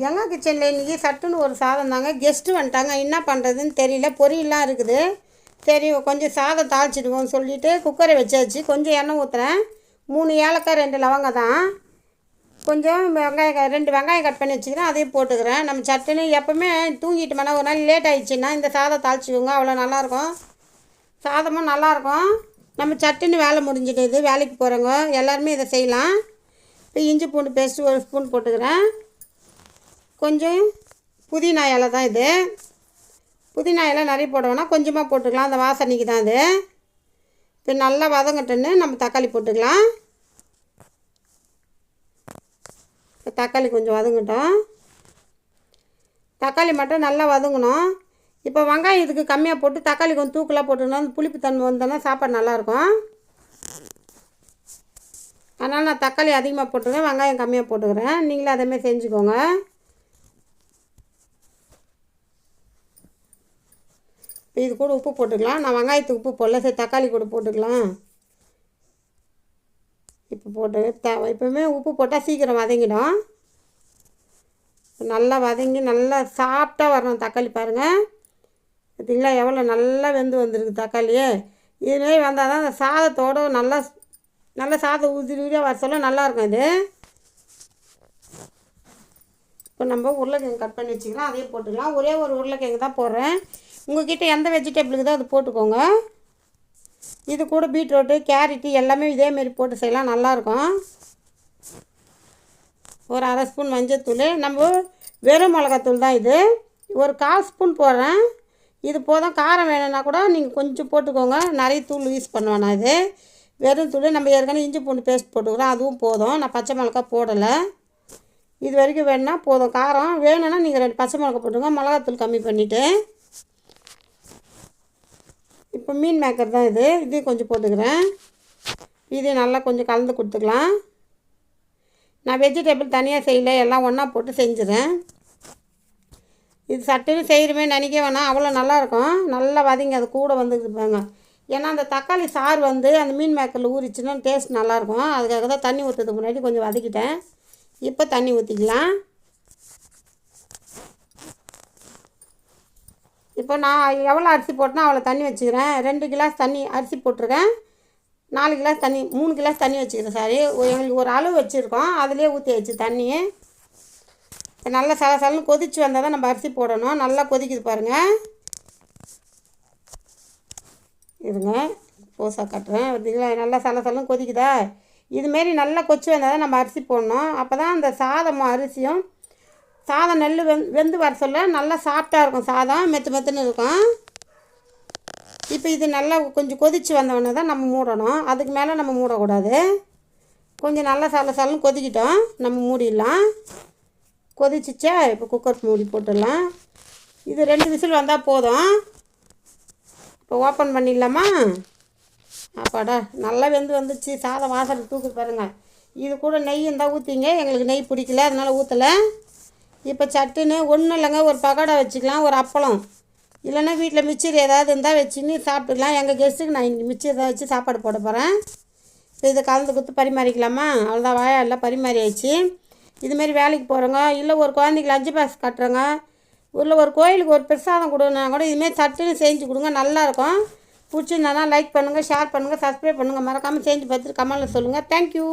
கங்கா கிச்சனில் இன்றைக்கி சட்டுன்னு ஒரு சாதம் தாங்க. கெஸ்ட்டு வந்துட்டாங்க. என்ன பண்ணுறதுன்னு தெரியல. பொரியல்லாம் இருக்குது. சரி கொஞ்சம் சாதம் தாளிச்சிடுவோம் சொல்லிவிட்டு குக்கரை வச்சாச்சு. கொஞ்சம் எண்ணெய் ஊற்றுறேன் மூணு ஏலக்காய் ரெண்டு லவங்கம் தான். கொஞ்சம் வெங்காயம் ரெண்டு வெங்காயம் கட் பண்ணி வச்சுக்கிறேன். அதையும் போட்டுக்கிறேன். நம்ம சட்டுன்னு எப்போவுமே தூங்கிட்டு மேலே ஒரு நாள் லேட் ஆகிடுச்சின்னா இந்த சாதம் தாளிச்சிக்கோங்க. அவ்வளோ நல்லாயிருக்கும். சாதமும் நல்லாயிருக்கும். நம்ம சட்டுன்னு வேலை முடிஞ்சிடுது வேலைக்கு போகிறவங்க எல்லாருமே இதை செய்யலாம். இப்போ இஞ்சி பூண்டு பேஸ்ட்டு ஒரு ஸ்பூன் போட்டுக்கிறேன். கொஞ்சம் புதினா இலை தான் இது. புதினா இலை நிறைய போட கொஞ்சமாக போட்டுக்கலாம். அந்த வாசனைக்கு தான் இது. இப்போ நல்லா வதங்கட்டுன்னு நம்ம தக்காளி போட்டுக்கலாம். இப்போ தக்காளி கொஞ்சம் வதங்கட்டும். தக்காளி மட்டும் நல்லா வதங்கணும். இப்போ வெங்காயம் இதுக்கு கம்மியாக போட்டு தக்காளி கொஞ்சம் தூக்கலாக போட்டுக்கணும். அந்த புளிப்பு தன்மை வந்தோன்னா சாப்பாடு நல்லாயிருக்கும் அதனால் நான் தக்காளி அதிகமாக போட்டுக்கிறேன். வெங்காயம் கம்மியாக போட்டுக்கிறேன். நீங்களும் அதேமாதிரி செஞ்சுக்கோங்க. இப்போ இது கூட உப்பு போட்டுக்கலாம். நான் வெங்காயத்துக்கு உப்பு போடல. சரி தக்காளி கூட போட்டுக்கலாம். இப்போ போட்டு த இப்போவுமே உப்பு போட்டால் சீக்கிரம் வதங்கிடும். நல்லா வதங்கி நல்லா சாஃப்டாக வரணும் தக்காளி பாருங்கள் பார்த்தீங்களா எவ்வளோ நல்லா வெந்து வந்திருக்கு தக்காளி இதுமாரி வந்தால் தான் அந்த சாதத்தோடு நல்லா நல்லா சாதம் உதிரி உதிரியாக வர சொல்ல நல்லாயிருக்கும் இது. இப்போ நம்ம உருளைக்கிழங்கு கட் பண்ணி வச்சுக்கலாம். அதையும் போட்டுக்கலாம். ஒரே ஒரு உருளைக்கிழங்கு தான் போடுறேன். உங்கள்கிட்ட எந்த வெஜிடபிளுக்கு தான் அது போட்டுக்கோங்க. இது கூட பீட்ரூட்டு கேரட்டு எல்லாமே இதேமாரி போட்டு செய்யலாம். நல்லாயிருக்கும். ஒரு அரை ஸ்பூன் மஞ்சத்தூள். நம்ம வெறும் மிளகாத்தூள் தான் இது. ஒரு கால் ஸ்பூன் போடுறேன். இது போதும். காரம் வேணும்னா கூட நீங்கள் கொஞ்சம் போட்டுக்கோங்க. நிறைய தூள் யூஸ் பண்ணுவேன் நான் இது. வெறும் தூள். நம்ம ஏற்கனவே இஞ்சி பூண்டு பேஸ்ட் போட்டுக்கிறோம். அதுவும் போதும். நான் பச்சை மிளகா போடலை. இது வரைக்கும் வேணும்னா போதும். காரம் வேணும்னா நீங்கள் ரெண்டு பச்சை மிளகா போட்டுங்க மிளகாத்தூள் கம்மி பண்ணிவிட்டு இப்போ மீன் மேக்கர் தான் இது. இதையும் கொஞ்சம் போட்டுக்கிறேன். இதையும் நல்லா கொஞ்சம் கலந்து கொடுத்துக்கலாம். நான் வெஜிடபிள் தனியாக செய்யல. எல்லாம் ஒன்றா போட்டு செஞ்சுறேன். இது சட்டுன்னு செய்கிறமே நினைக்க வேணாம். அவ்வளோ நல்லாயிருக்கும் நல்லா வதங்கி அது கூட வந்துருப்பாங்க ஏன்னா அந்த தக்காளி சாறு வந்து அந்த மீன் மேக்கரில் ஊறிச்சுன்னா டேஸ்ட் நல்லாயிருக்கும் அதுக்காக தான் தண்ணி ஊற்றுறதுக்கு முன்னாடி கொஞ்சம் வதக்கிட்டேன். இப்போ தண்ணி ஊற்றிக்கலாம் இப்போ நான் எவ்வளோ அரிசி போட்டேனோ அவ்வளோ தண்ணி வச்சுக்கிறேன். ரெண்டு கிளாஸ் தண்ணி அரிசி போட்டிருக்கேன். நாலு கிளாஸ் தண்ணி மூணு கிளாஸ் தண்ணி வச்சுக்கிறேன் சாரி. எங்களுக்கு ஒரு அளவு வச்சுருக்கோம். அதிலே ஊற்றி வச்சு தண்ணி நல்லா சல சலன்னு கொதிச்சு வந்தால் தான் நம்ம அரிசி போடணும். நல்லா கொதிக்குது பாருங்கள் இருங்க. போசா கட்டுறேன். பார்த்தீங்களா? நல்லா சல சலன்னு கொதிக்குதா? இதுமாரி நல்லா கொச்சி வந்தால் தான் நம்ம அரிசி போடணும். அப்போ தான் அந்த சாதமும் அரிசியும் சாதம் நெல் வெந் வெந்து வர சொல்ல நல்லா சாஃப்டாக இருக்கும் சாதம் மெத்து மெத்துன்னு இருக்கும். இப்போ இது நல்லா கொஞ்சம் கொதித்து வந்தவொடனே தான் நம்ம மூடணும். அதுக்கு மேலே நம்ம மூடக்கூடாது. கொஞ்சம் நல்லா சல சலன்னு கொதிக்கிட்டோம். நம்ம மூடிடலாம். கொதிச்சிச்சா இப்போ குக்கர் மூடி போட்டுடலாம். இது ரெண்டு விசில் வந்தால் போதும். இப்போ ஓப்பன் பண்ணிடலாமா? அப்பாடா நல்லா வெந்து வந்துச்சு. சாதம் வாசனை தூக்கு பாருங்கள் இது கூட நெய் இருந்தால் ஊற்றிங்க எங்களுக்கு நெய் பிடிக்கல அதனால் ஊற்றலை இப்போ சட்டுன்னு ஒன்றும் இல்லைங்க ஒரு பகோடா வச்சுக்கலாம் ஒரு அப்பளம். இல்லைன்னா வீட்டில் மிச்சர் ஏதாவது இருந்தால் வச்சுன்னு சாப்பிட்டுக்கலாம். எங்கள் கெஸ்ட்டுக்கு நான் இன்னைக்கு மிச்சர் தான் வச்சு சாப்பாடு போட போகிறேன் இப்போ இதை கலந்து கொடுத்து பரிமாறிக்கலாமா? அவ்வளோதான் வாயா எல்லாம் பரிமாறி ஆயிடுச்சு. இதுமாரி வேலைக்கு போகிறவங்க இல்லை ஒரு குழந்தைக்கு லஞ்சு பாக்ஸ் கட்டுறோங்க. இல்லை ஒரு கோயிலுக்கு ஒரு பிரசாதம் கொடுனா கூட இதுமாரி சட்டுன்னு செஞ்சு கொடுங்க நல்லாயிருக்கும் பிடிச்சிருந்தானா லைக் பண்ணுங்கள் ஷேர் பண்ணுங்கள் சப்ஸ்கிரைப் பண்ணுங்கள் மறக்காமல் செஞ்சு பார்த்துட்டு கமெண்டில் சொல்லுங்கள் தேங்க்யூ